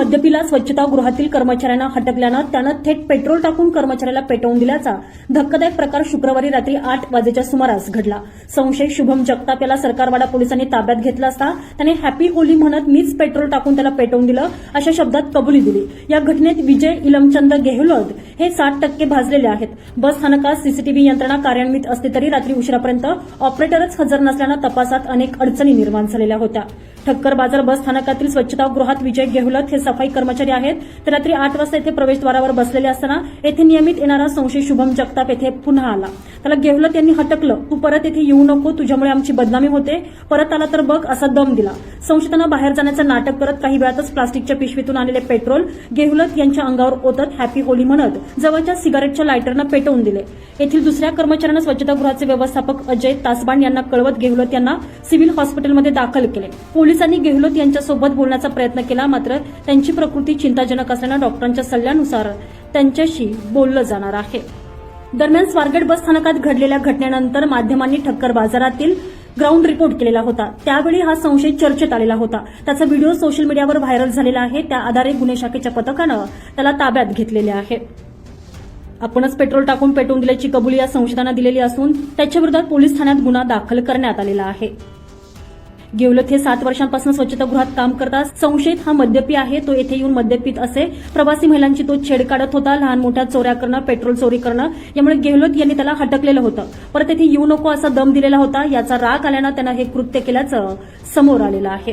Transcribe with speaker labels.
Speaker 1: मद्यपीला स्वच्छतागृहातील कर्मचाऱ्यांना हटकल्यानं त्यानं थेट पेट्रोल टाकून कर्मचाऱ्याला पेटवून दिल्याचा धक्कादायक प्रकार शुक्रवारी रात्री आठ वाजेच्या सुमारास घडला. संशय शुभम जगताप याला सरकारवाडा पोलिसांनी ताब्यात घेतला असता त्याने हॅपी होली म्हणत मीच पेट्रोल टाकून त्याला पेटवून दिलं अशा शब्दात कबुली दिली. या घटनेत विजय इलमचंद गेहलोत हे साठ टक्के भाजलेले आहेत. बस स्थानकात सीसीटीव्ही यंत्रणा कार्यान्वित असली तरी रात्री उशिरापर्यंत ऑपरेटरच हजर नसल्यानं तपासात अनेक अडचणी निर्माण झालेल्या होत्या. ठक्कर बाजार बस स्थानकातील स्वच्छतागृहात विजय गेहलोत हे सफाई कर्मचारी आहेत. ते रात्री आठ वाजता येथे प्रवेशद्वारावर बसलेले असताना येथे नियमित येणारा संशय शुभम जगताप येथे पुन्हा आला. त्याला गेहलोत यांनी हटकलं तू परत येथे येऊ नको तुझ्यामुळे आमची बदनामी होते. परत आला तर बघ असा दम दिला. संशयितांना बाहेर जाण्याचं नाटक करत काही वेळातच प्लास्टिकच्या पिशवीतून आलेले पेट्रोल गेहलोत यांच्या अंगावर ओतत हॅपी होली म्हणत जवळच्या सिगारेटच्या लायटरनं पेटवून दिले. येथील दुसऱ्या कर्मचाऱ्यांना स्वच्छतागृहाचे व्यवस्थापक अजय तासबाण यांना कळवत गेहलोत यांना सिव्हिल हॉस्पिटलमध्ये दाखल केले. पोलिसांनी गेहलोत यांच्यासोबत बोलण्याचा प्रयत्न केला मात्र त्यांची प्रकृती चिंताजनक असल्यानं डॉक्टरांच्या सल्ल्यानुसार त्यांच्याशी बोललं जाणार आहे. दरम्यान स्वारगेट बस स्थानकात घडलेल्या घटनेनंतर माध्यमांनी ठक्कर बाजारातील ग्राउंड रिपोर्ट केलेला होता. त्यावेळी हा संशय चर्चेत आलेला होता. त्याचा व्हिडिओ सोशल मीडियावर व्हायरल झालेला आहे. त्या आधारे गुन्हे शाखेच्या पथकानं त्याला ताब्यात घेतलेले आहे. आपणच पेट्रोल टाकून पेटवून दिल्याची कबुली या संशयितांना दिलेली असून त्याच्याविरोधात पोलीस ठाण्यात गुन्हा दाखल करण्यात आलेला आहे. गेवलत हे सात वर्षांपासून स्वच्छतागृहात काम करतात. संशयित हा मद्यपी आहे. तो येथे येऊन मद्यपित असे. प्रवासी महिलांची तो छेड काढत होता. लहान मोठ्या चोऱ्या करणं पेट्रोल चोरी करणं. यामुळे गेहलोत यांनी त्याला हटकलेलं होतं. परत येथे येऊ नको असा दम दिलेला होता. याचा राग आल्यानं त्यानं हे कृत्य केल्याचं समोर आलेलं आहे.